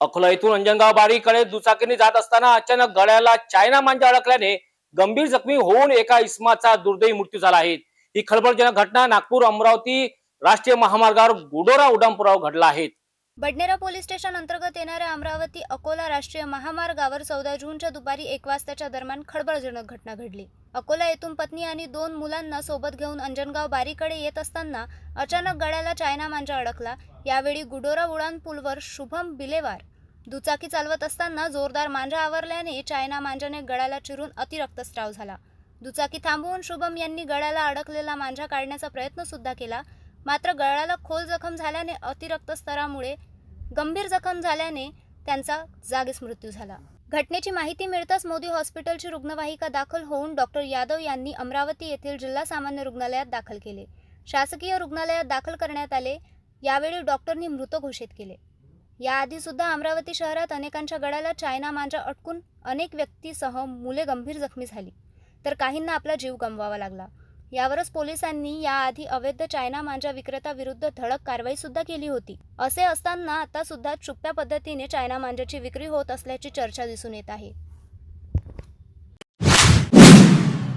अकोला येथून अंजनगाव बारीकडे दुचाकीने जात असताना अचानक गळ्याला चायना मांजा अडकल्याने गंभीर जखमी होऊन एका इस्माचा दुर्दैवी मृत्यू झाला आहे. ही खळबळजनक घटना नागपूर अमरावती राष्ट्रीय महामार्गावर गुडोरा उड्डाणपुरावर घडला आहे. बडनेरा पोलीस स्टेशन अंतर्गत येणाऱ्या अमरावती अकोला राष्ट्रीय महामार्गावर चौदा जूनच्या दुपारी एक वाजताच्या दरम्यान खळबळजनक घटना घडली. अकोला येथून पत्नी आणि दोन मुलांना सोबत घेऊन अंजनगाव बारीकडे येत असताना अचानक गळ्याला चायना मांजा अडकला. यावेळी गुडोरा उडान पूलवर शुभम बिलेवार दुचाकी चालवत असताना जोरदार मांजा आवरल्याने चायना मांजाने गळ्याला चिरून अतिरक्तस्राव झाला. दुचाकी थांबवून शुभम यांनी गळ्याला अडकलेला मांजा काढण्याचा प्रयत्न सुद्धा केला. मात्र गळ्याला खोल जखम झाल्याने अतिरक्तस्तरामुळे गंभीर जखम झाल्याने त्यांचा जागीच मृत्यू झाला. घटनेची माहिती मिळताच मोदी हॉस्पिटलची रुग्णवाहिका दाखल होऊन डॉक्टर यादव यांनी अमरावती येथील जिल्हा सामान्य रुग्णालयात दाखल केले. शासकीय रुग्णालयात दाखल करण्यात आले. यावेळी डॉक्टरनी मृत घोषित केले. याआधी सुद्धा अमरावती शहरात अनेकांच्या गळ्याला चायना मांजा अटकून अनेक व्यक्तीसह मुले गंभीर जखमी झाली. तर काहींना आपला जीव गमवावा लागला. यावरच पोलिसांनी याआधी अवैध चायना मांजा विक्रेता विरुद्ध धडक कारवाई सुद्धा केली होती. असे असताना आता सुद्धा छुप्या पद्धतीने चायना मांजाची विक्री होत असल्याची चर्चा दिसून येत आहे.